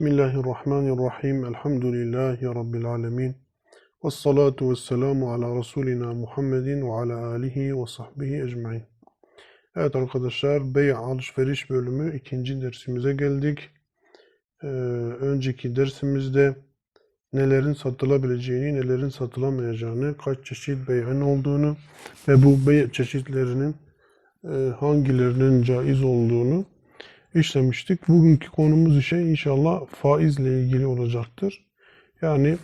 Bismillahirrahmanirrahim. Elhamdülillahi Rabbil alemin. Ve salatu ve selamu ala Resulina Muhammedin ve ala alihi ve sahbihi ecmain. Evet arkadaşlar, bey alışveriş bölümü ikinci dersimize geldik. Ee, önceki dersimizde nelerin satılabileceğini, nelerin satılamayacağını, kaç çeşit bey'in olduğunu ve bu bey çeşitlerinin e, hangilerinin caiz olduğunu işlemiştik. Bugünkü konumuz ise inşallah faizle ilgili olacaktır. Yani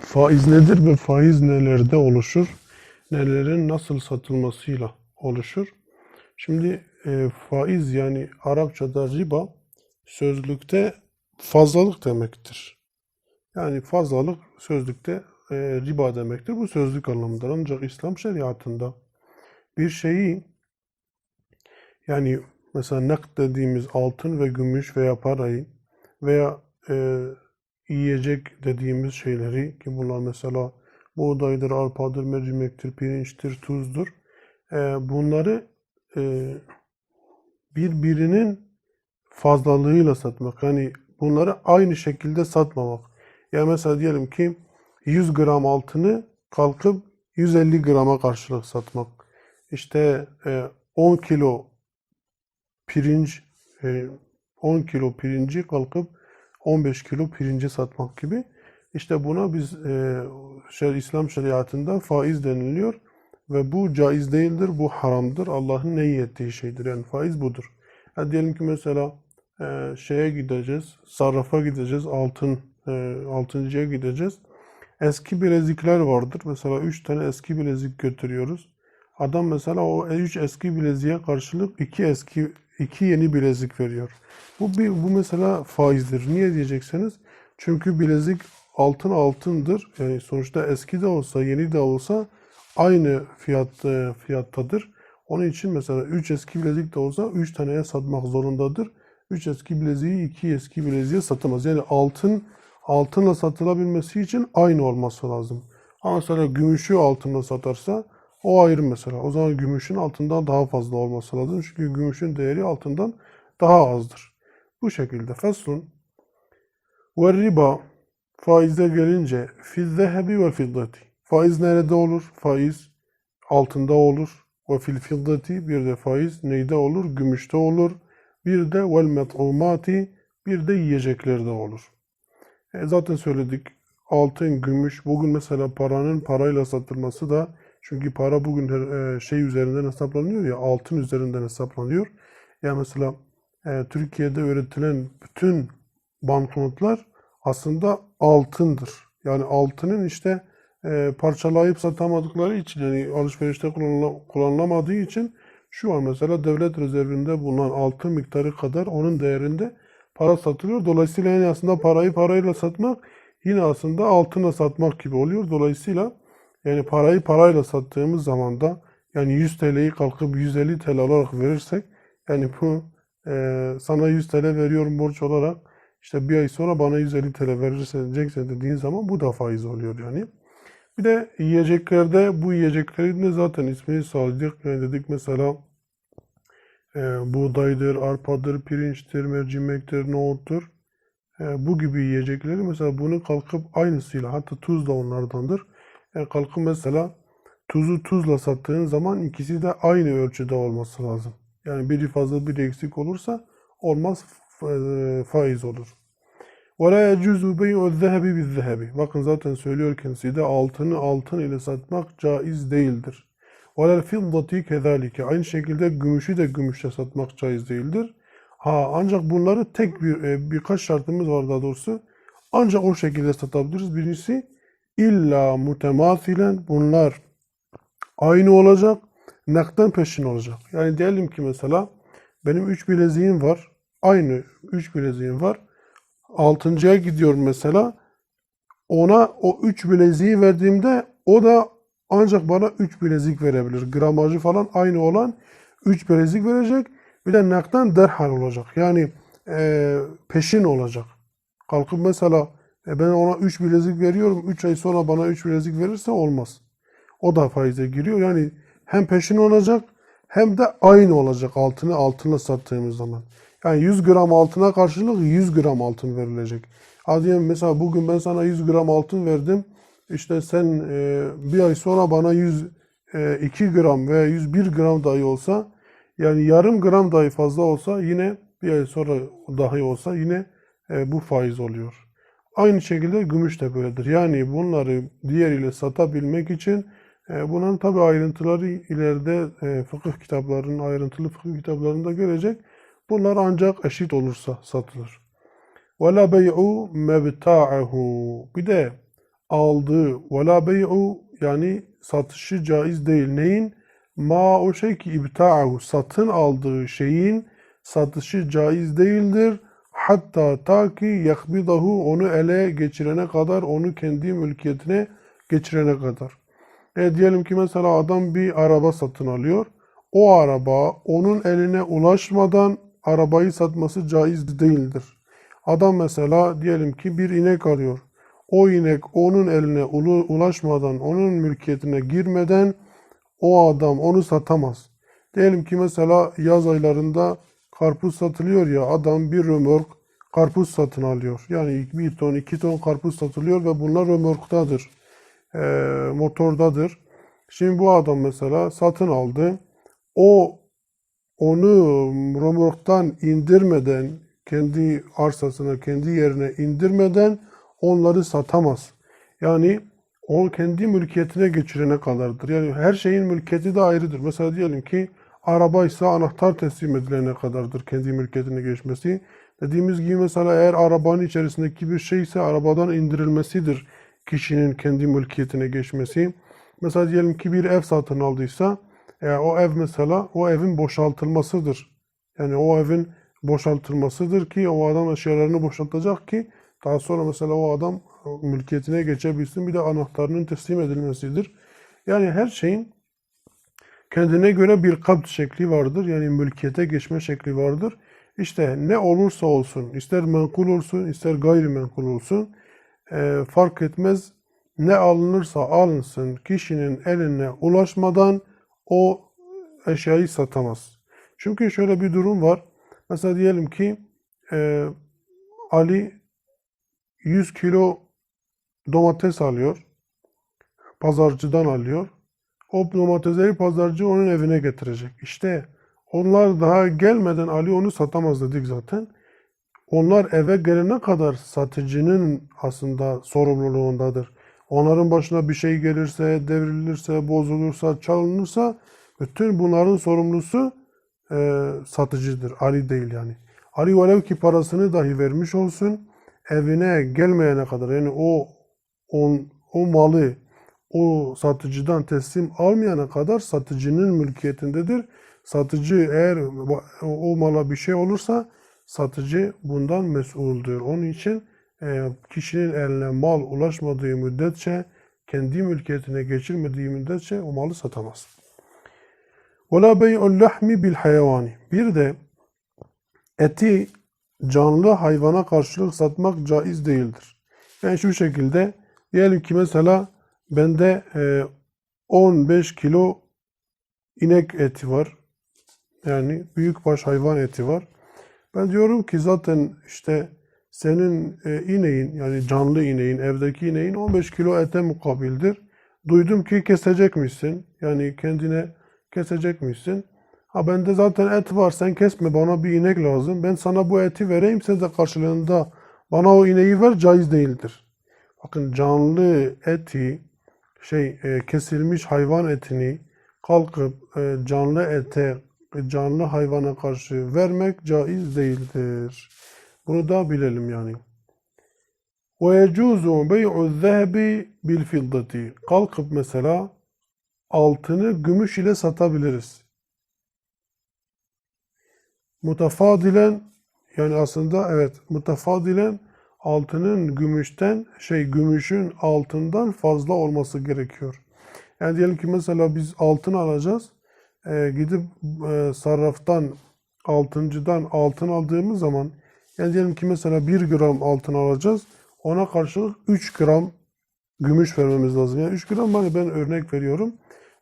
faiz nedir ve faiz nelerde oluşur? Nelerin nasıl satılmasıyla oluşur? Şimdi e, faiz yani Arapçada riba sözlükte fazlalık demektir. Yani fazlalık sözlükte e, riba demektir. Bu sözlük anlamında ancak İslam şeriatında bir şeyi yani mesela nakd dediğimiz altın ve gümüş veya parayı veya e, yiyecek dediğimiz şeyleri ki bunlar mesela buğdaydır, arpadır, mercimektir, pirinçtir, tuzdur. E, bunları e, birbirinin fazlalığıyla satmak. Yani bunları aynı şekilde satmamak. Yani mesela diyelim ki 100 gram altını kalkıp 150 grama karşılık satmak. İşte e, 10 kilo pirinç e, 10 kilo pirinci kalkıp 15 kilo pirinci satmak gibi. İşte buna biz e, şer, İslam şeriatında faiz deniliyor ve bu caiz değildir, bu haramdır. Allah'ın nehyettiği şeydir. Yani faiz budur. Yani diyelim ki mesela e, şeye gideceğiz, sarrafa gideceğiz, altın e, altıncıya gideceğiz. Eski bilezikler vardır. Mesela 3 tane eski bilezik götürüyoruz. Adam mesela o 3 eski bileziğe karşılık 2 eski iki yeni bilezik veriyor. Bu bir bu mesela faizdir. Niye diyecekseniz? Çünkü bilezik altın altındır. Yani sonuçta eski de olsa, yeni de olsa aynı fiyat e, fiyattadır. Onun için mesela 3 eski bilezik de olsa 3 taneye satmak zorundadır. 3 eski bileziği 2 eski bileziğe satamaz. Yani altın altınla satılabilmesi için aynı olması lazım. Ama mesela gümüşü altınla satarsa o ayrı mesela. O zaman gümüşün altından daha fazla olması lazım. Çünkü gümüşün değeri altından daha azdır. Bu şekilde faslun ve riba faize gelince fil zehebi ve fiddati. Faiz nerede olur? Faiz altında olur. Ve fil fiddati bir de faiz neyde olur? Gümüşte olur. Bir de vel met'umati bir de yiyeceklerde olur. E zaten söyledik. Altın, gümüş. Bugün mesela paranın parayla satılması da çünkü para bugün e, şey üzerinden hesaplanıyor ya altın üzerinden hesaplanıyor. Yani mesela e, Türkiye'de üretilen bütün banknotlar aslında altındır. Yani altının işte e, parçalayıp satamadıkları için yani alışverişte kullanılamadığı için şu an mesela devlet rezervinde bulunan altın miktarı kadar onun değerinde para satılıyor. Dolayısıyla yani aslında parayı parayla satmak yine aslında altına satmak gibi oluyor. Dolayısıyla yani parayı parayla sattığımız zaman da yani 100 TL'yi kalkıp 150 TL olarak verirsek yani bu e, sana 100 TL veriyorum borç olarak işte bir ay sonra bana 150 TL verirsen dediğin zaman bu da faiz oluyor yani. Bir de yiyeceklerde bu yiyeceklerin de zaten ismini sağladık. Yani dedik mesela e, buğdaydır, arpadır, pirinçtir, mercimektir, nohuttur. E, bu gibi yiyecekleri mesela bunu kalkıp aynısıyla hatta tuz da onlardandır. Yani kalkıp mesela tuzu tuzla sattığın zaman ikisi de aynı ölçüde olması lazım. Yani biri fazla biri eksik olursa olmaz e, faiz olur. وَلَا يَجُزُ بَيْءُ الذَّهَبِ بِالذَّهَبِ Bakın zaten söylüyor kendisi de altını altın ile satmak caiz değildir. وَلَا الْفِضَّةِ كَذَٰلِكَ Aynı şekilde gümüşü de gümüşle satmak caiz değildir. Ha ancak bunları tek bir e, birkaç şartımız var daha doğrusu. Ancak o şekilde satabiliriz. Birincisi illa mutemasilen bunlar aynı olacak. Nakden peşin olacak. Yani diyelim ki mesela benim 3 bileziğim var. Aynı 3 bileziğim var. Altıncıya gidiyorum mesela. Ona o 3 bileziği verdiğimde o da ancak bana 3 bilezik verebilir. Gramajı falan aynı olan 3 bilezik verecek. Bir de nakden derhal olacak. Yani e, peşin olacak. Kalkıp mesela e ben ona 3 bilezik veriyorum. 3 ay sonra bana 3 bilezik verirse olmaz. O da faize giriyor. Yani hem peşin olacak hem de aynı olacak altını altınla sattığımız zaman. Yani 100 gram altına karşılık 100 gram altın verilecek. Diyelim mesela bugün ben sana 100 gram altın verdim. İşte sen e, bir ay sonra bana 102 gram veya 101 gram dahi olsa yani yarım gram dahi fazla olsa yine bir ay sonra dahi olsa yine e, bu faiz oluyor. Aynı şekilde gümüş de böyledir. Yani bunları diğeriyle satabilmek için e, bunun tabi ayrıntıları ileride e, fıkıh kitaplarının ayrıntılı fıkıh kitaplarında görecek. Bunlar ancak eşit olursa satılır. وَلَا بَيْعُ مَبْتَاعَهُ Bir de aldığı وَلَا بَيْعُ yani satışı caiz değil. Neyin? Ma o şey ki ibta'ahu satın aldığı şeyin satışı caiz değildir. Hatta ta ki yakbidahu onu ele geçirene kadar, onu kendi mülkiyetine geçirene kadar. E diyelim ki mesela adam bir araba satın alıyor. O araba onun eline ulaşmadan arabayı satması caiz değildir. Adam mesela diyelim ki bir inek alıyor. O inek onun eline ulaşmadan, onun mülkiyetine girmeden o adam onu satamaz. Diyelim ki mesela yaz aylarında karpuz satılıyor ya adam bir römork karpuz satın alıyor. Yani bir ton iki ton karpuz satılıyor ve bunlar römorktadır. E, motordadır. Şimdi bu adam mesela satın aldı. O onu römorktan indirmeden kendi arsasına, kendi yerine indirmeden onları satamaz. Yani o kendi mülkiyetine geçirene kadardır. Yani her şeyin mülkiyeti de ayrıdır. Mesela diyelim ki araba ise anahtar teslim edilene kadardır kendi mülkiyetine geçmesi. Dediğimiz gibi mesela eğer arabanın içerisindeki bir şey ise arabadan indirilmesidir kişinin kendi mülkiyetine geçmesi. Mesela diyelim ki bir ev satın aldıysa e, o ev mesela o evin boşaltılmasıdır. Yani o evin boşaltılmasıdır ki o adam eşyalarını boşaltacak ki daha sonra mesela o adam mülkiyetine geçebilsin. Bir de anahtarının teslim edilmesidir. Yani her şeyin kendine göre bir kabd şekli vardır. Yani mülkiyete geçme şekli vardır. İşte ne olursa olsun, ister menkul olsun, ister gayrimenkul olsun, e, fark etmez ne alınırsa alınsın kişinin eline ulaşmadan o eşyayı satamaz. Çünkü şöyle bir durum var. Mesela diyelim ki e, Ali 100 kilo domates alıyor. Pazarcıdan alıyor. O domatesleri pazarcı onun evine getirecek. İşte onlar daha gelmeden Ali onu satamaz dedik zaten. Onlar eve gelene kadar satıcının aslında sorumluluğundadır. Onların başına bir şey gelirse, devrilirse, bozulursa, çalınırsa bütün bunların sorumlusu e, satıcıdır. Ali değil yani. Ali velev ki parasını dahi vermiş olsun evine gelmeyene kadar yani o on, o malı o satıcıdan teslim almayana kadar satıcının mülkiyetindedir. Satıcı eğer o, o mala bir şey olursa satıcı bundan mesuldür. Onun için e, kişinin eline mal ulaşmadığı müddetçe kendi mülkiyetine geçirmediği müddetçe o malı satamaz. وَلَا بَيْعُ اللَّحْمِ بِالْحَيَوَانِ Bir de eti canlı hayvana karşılık satmak caiz değildir. Yani şu şekilde diyelim ki mesela bende e, 15 kilo inek eti var. Yani büyükbaş hayvan eti var. Ben diyorum ki zaten işte senin e, ineğin yani canlı ineğin, evdeki ineğin 15 kilo ete mukabildir. Duydum ki kesecekmişsin. Yani kendine kesecekmişsin. Ha bende zaten et var sen kesme bana bir inek lazım. Ben sana bu eti vereyim sen de karşılığında bana o ineği ver caiz değildir. Bakın canlı eti şey e, kesilmiş hayvan etini kalkıp e, canlı ete canlı hayvana karşı vermek caiz değildir. Bunu da bilelim yani. Bey'u zehebi bil fiddati. Kalkıp mesela altını gümüş ile satabiliriz. Mutafadilen yani aslında evet mutafadilen altının gümüşten şey gümüşün altından fazla olması gerekiyor. Yani diyelim ki mesela biz altın alacağız. Ee, gidip e, sarraftan altıncıdan altın aldığımız zaman yani diyelim ki mesela 1 gram altın alacağız. Ona karşılık 3 gram gümüş vermemiz lazım. Yani 3 gram hani ben örnek veriyorum.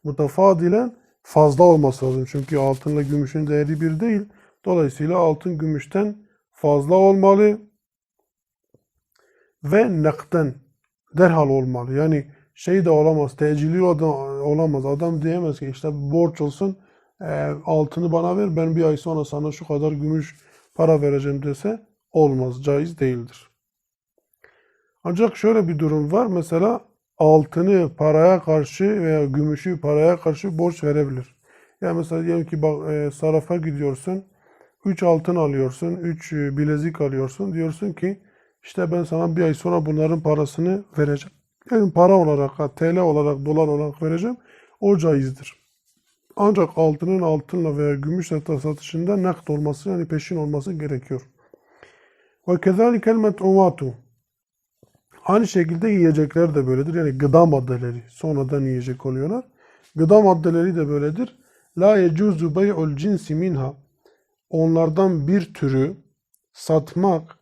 Mutafadilen fazla olması lazım. Çünkü altınla gümüşün değeri bir değil. Dolayısıyla altın gümüşten fazla olmalı ve nakden derhal olmalı. Yani şey de olamaz, tecili olamaz. Adam diyemez ki işte borç olsun, e, altını bana ver, ben bir ay sonra sana şu kadar gümüş para vereceğim dese olmaz, caiz değildir. Ancak şöyle bir durum var. Mesela altını paraya karşı veya gümüşü paraya karşı borç verebilir. Yani mesela diyelim ki bak, e, sarafa gidiyorsun. 3 altın alıyorsun, 3 bilezik alıyorsun. Diyorsun ki işte ben sana bir ay sonra bunların parasını vereceğim. Yani para olarak, TL olarak, dolar olarak vereceğim. O caizdir. Ancak altının altınla veya gümüşle satışında nakd olması yani peşin olması gerekiyor. Ve kezalikel met'umatu. Aynı şekilde yiyecekler de böyledir. Yani gıda maddeleri sonradan yiyecek oluyorlar. Gıda maddeleri de böyledir. La yecuzu bey'ul cinsi minha. Onlardan bir türü satmak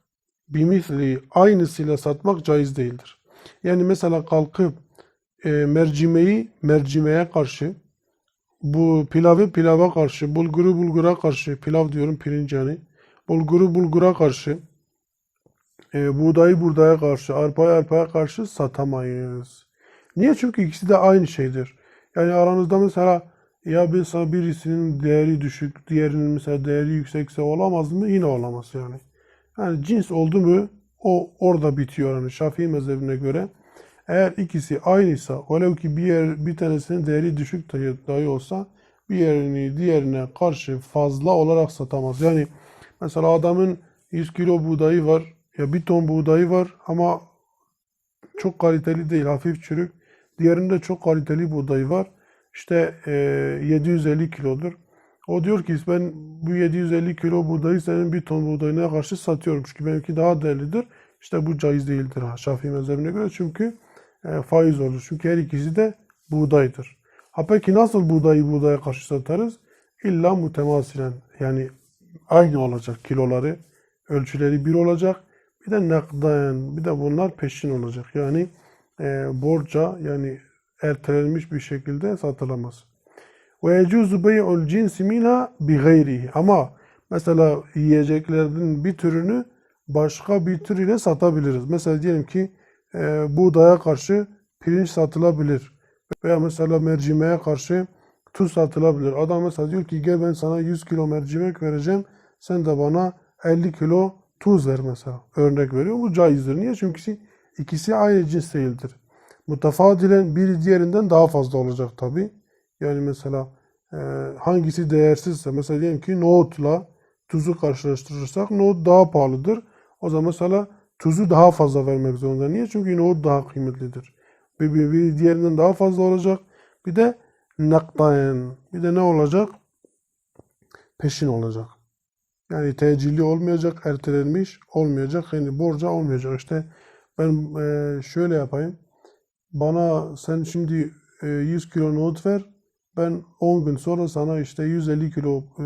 bimisli aynısıyla satmak caiz değildir. Yani mesela kalkıp e, mercimeği mercimeğe karşı bu pilavı pilava karşı, bulguru bulgura karşı, pilav diyorum pirinç yani, bulguru bulgura karşı, e, buğdayı buğdaya karşı, arpayı arpaya karşı satamayız. Niye? Çünkü ikisi de aynı şeydir. Yani aranızda mesela ya mesela birisinin değeri düşük, diğerinin mesela değeri yüksekse olamaz mı? Yine olamaz yani. Yani cins oldu mu o orada bitiyor yani Şafii mezhebine göre. Eğer ikisi aynıysa, velev ki bir yer bir tanesinin değeri düşük dahi, olsa bir yerini diğerine karşı fazla olarak satamaz. Yani mesela adamın 100 kilo buğdayı var, ya bir ton buğdayı var ama çok kaliteli değil, hafif çürük. Diğerinde çok kaliteli buğdayı var. İşte e, 750 kilodur. O diyor ki ben bu 750 kilo buğdayı senin bir ton buğdayına karşı satıyorum. Çünkü benimki daha değerlidir. İşte bu caiz değildir Şafii mezhebine göre. Çünkü e, faiz olur. Çünkü her ikisi de buğdaydır. Ha peki nasıl buğdayı buğdaya karşı satarız? İlla mutemasilen yani aynı olacak kiloları, ölçüleri bir olacak. Bir de nakden, bir de bunlar peşin olacak. Yani e, borca yani ertelenmiş bir şekilde satılamaz. Ve yecuzu bey'ul cinsi minha bi gayrihi. Ama mesela yiyeceklerin bir türünü başka bir tür ile satabiliriz. Mesela diyelim ki e, buğdaya karşı pirinç satılabilir. Veya mesela mercimeğe karşı tuz satılabilir. Adam mesela diyor ki gel ben sana 100 kilo mercimek vereceğim. Sen de bana 50 kilo tuz ver mesela. Örnek veriyor. Bu caizdir. Niye? Çünkü ikisi aynı cins değildir. Mutafadilen biri diğerinden daha fazla olacak tabi. Yani mesela e, hangisi değersizse mesela diyelim ki nohutla tuzu karşılaştırırsak nohut daha pahalıdır. O zaman mesela tuzu daha fazla vermek zorunda. Niye? Çünkü nohut daha kıymetlidir. Bir, bir, bir diğerinden daha fazla olacak. Bir de nakdayen. Bir de ne olacak? Peşin olacak. Yani tecilli olmayacak, ertelenmiş olmayacak. Yani borca olmayacak. İşte ben e, şöyle yapayım. Bana sen şimdi e, 100 kilo nohut ver Ben 10 gün sonra sana işte 150 kilo e,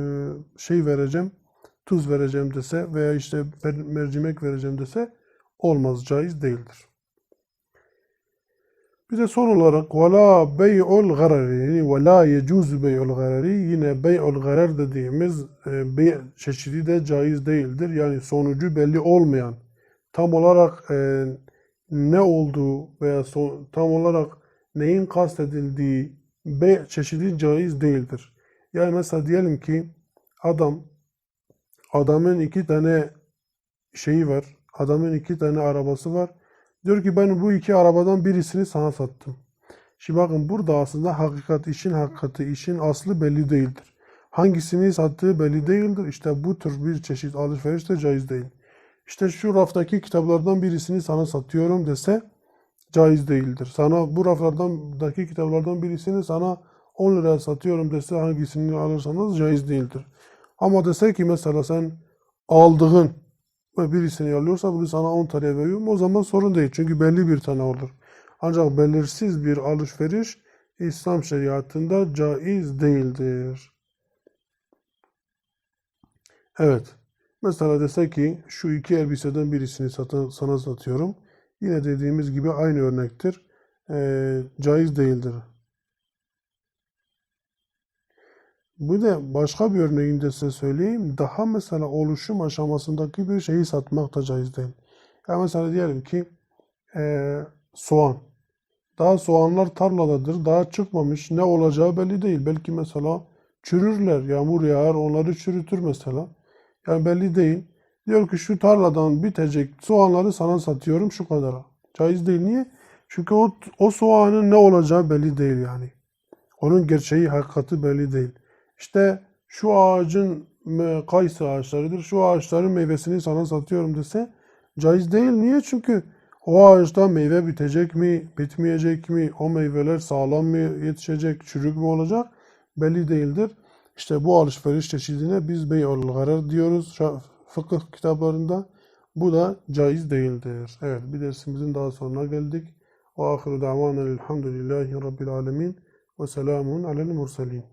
şey vereceğim. Tuz vereceğim dese veya işte mer- mercimek vereceğim dese olmaz, caiz değildir. Bir de son olarak وَلَا بَيْعُ الْغَرَرِ yani وَلَا يَجُوزُ بَيْعُ الْغَرَرِ yine bey'ul garar dediğimiz e, bey çeşidi de caiz değildir. Yani sonucu belli olmayan tam olarak e, ne olduğu veya son, tam olarak neyin kastedildiği bey çeşidi caiz değildir. Yani mesela diyelim ki adam adamın iki tane şeyi var. Adamın iki tane arabası var. Diyor ki ben bu iki arabadan birisini sana sattım. Şimdi bakın burada aslında hakikat, işin hakikati, işin aslı belli değildir. Hangisini sattığı belli değildir. İşte bu tür bir çeşit alışveriş de caiz değil. İşte şu raftaki kitaplardan birisini sana satıyorum dese caiz değildir. Sana bu raflardaki kitaplardan birisini sana 10 liraya satıyorum dese hangisini alırsanız caiz değildir. Ama dese ki mesela sen aldığın ve birisini alıyorsa bunu sana 10 TL veriyorum o zaman sorun değil. Çünkü belli bir tane olur. Ancak belirsiz bir alışveriş İslam şeriatında caiz değildir. Evet. Mesela dese ki şu iki elbiseden birisini sata- sana satıyorum. Yine dediğimiz gibi aynı örnektir. Ee, caiz değildir. Bu da başka bir örneğini de size söyleyeyim. Daha mesela oluşum aşamasındaki bir şeyi satmak da caiz değil. Ya mesela diyelim ki eee, soğan. Daha soğanlar tarladadır. Daha çıkmamış. Ne olacağı belli değil. Belki mesela çürürler. Yağmur yağar onları çürütür mesela. Yani belli değil. Diyor ki şu tarladan bitecek soğanları sana satıyorum şu kadara. Caiz değil. Niye? Çünkü o, o soğanın ne olacağı belli değil yani. Onun gerçeği, hakikati belli değil. İşte şu ağacın kayısı ağaçlarıdır. Şu ağaçların meyvesini sana satıyorum dese caiz değil. Niye? Çünkü o ağaçta meyve bitecek mi, bitmeyecek mi? O meyveler sağlam mı yetişecek, çürük mü olacak? Belli değildir. İşte bu alışveriş çeşidine biz bey'ul garar diyoruz fıkıh kitaplarında. Bu da caiz değildir. Evet, bir dersimizin daha sonuna geldik. Ve ahiru davana elhamdülillahi rabbil alemin ve selamun alel murselin.